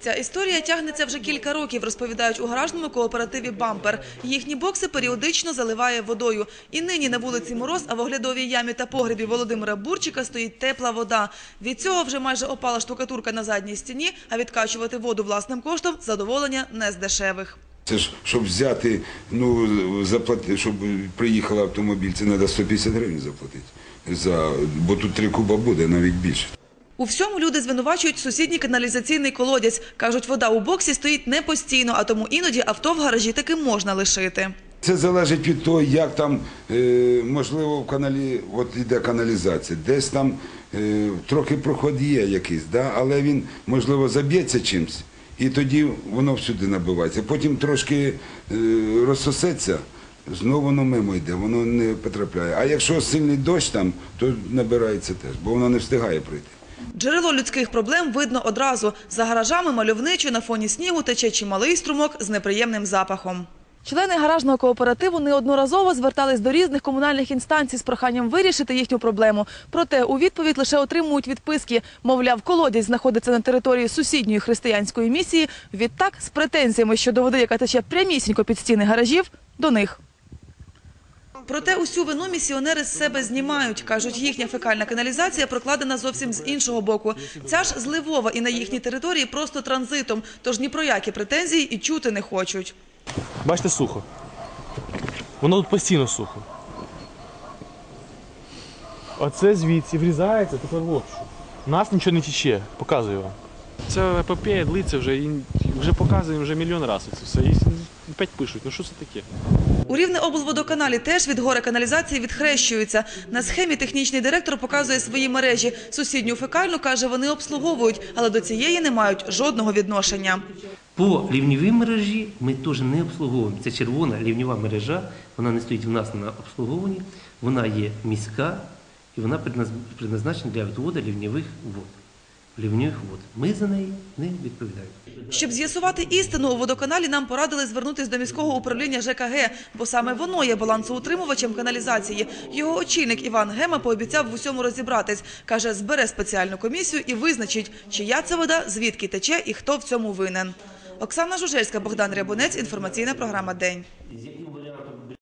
Ця історія тягнеться вже кілька років, розповідають у гаражному кооперативі «Бампер». Їхні бокси періодично заливає водою. І нині на вулиці Мороз, а в оглядовій ямі та погребі Володимира Бурчика стоїть тепла вода. Від цього вже майже опала штукатурка на задній стіні, а відкачувати воду власним коштом – задоволення не з дешевих. Це ж, щоб взяти, ну, заплати, щоб приїхав автомобіль, це треба 150 гривень заплатити. За, бо тут три куба буде, навіть більше. У всьому люди звинувачують сусідній каналізаційний колодязь. Кажуть, вода у боксі стоїть не постійно, а тому іноді авто в гаражі таки можна лишити. Це залежить від того, як там, е, можливо, в каналі, от іде каналізація, десь там е, трохи проход якийсь, да? але він, можливо, заб'ється чимось, і тоді воно всюди набивається. Потім трошки е, розсосеться, знову воно мимо йде, воно не потрапляє. А якщо сильний дощ там, то набирається теж, бо воно не встигає пройти. Джерело людських проблем видно одразу. За гаражами мальовничо на фоні снігу тече чималий струмок з неприємним запахом. Члени гаражного кооперативу неодноразово звертались до різних комунальних інстанцій з проханням вирішити їхню проблему. Проте у відповідь лише отримують відписки. Мовляв, колодязь знаходиться на території сусідньої християнської місії. Відтак, з претензіями щодо води, яка тече прямісінько під стіни гаражів, до них. Проте усю вину місіонери з себе знімають. Кажуть, їхня фекальна каналізація прокладена зовсім з іншого боку. Ця ж з Львова і на їхній території просто транзитом, тож ні про які претензії і чути не хочуть. Бачите, сухо. Воно тут постійно сухо. Оце звідси врізається, тепер в общу. Нас нічого не тече, показую вам. Це епопея длиться вже і вже показуємо вже мільйон разів це все. І опять пишуть, ну що це таке? У Рівне облводоканалі теж від гори каналізації відхрещуються. На схемі технічний директор показує свої мережі. Сусідню фекальну, каже, вони обслуговують, але до цієї не мають жодного відношення. По лівнівій мережі ми теж не обслуговуємо. Це червона лівнєва мережа, вона не стоїть в нас на обслуговуванні, вона є міська і вона предназ- предназначена для відводу лівнєвих вод. Лівньових вод. Ми за неї не відповідаємо. Щоб з'ясувати істину, у водоканалі нам порадили звернутися до міського управління ЖКГ, бо саме воно є балансоутримувачем каналізації. Його очільник Іван Гема пообіцяв в усьому розібратись. Каже, збере спеціальну комісію і визначить, чия це вода, звідки тече і хто в цьому винен. Оксана Жужельська, Богдан Рябунець, інформаційна програма «День».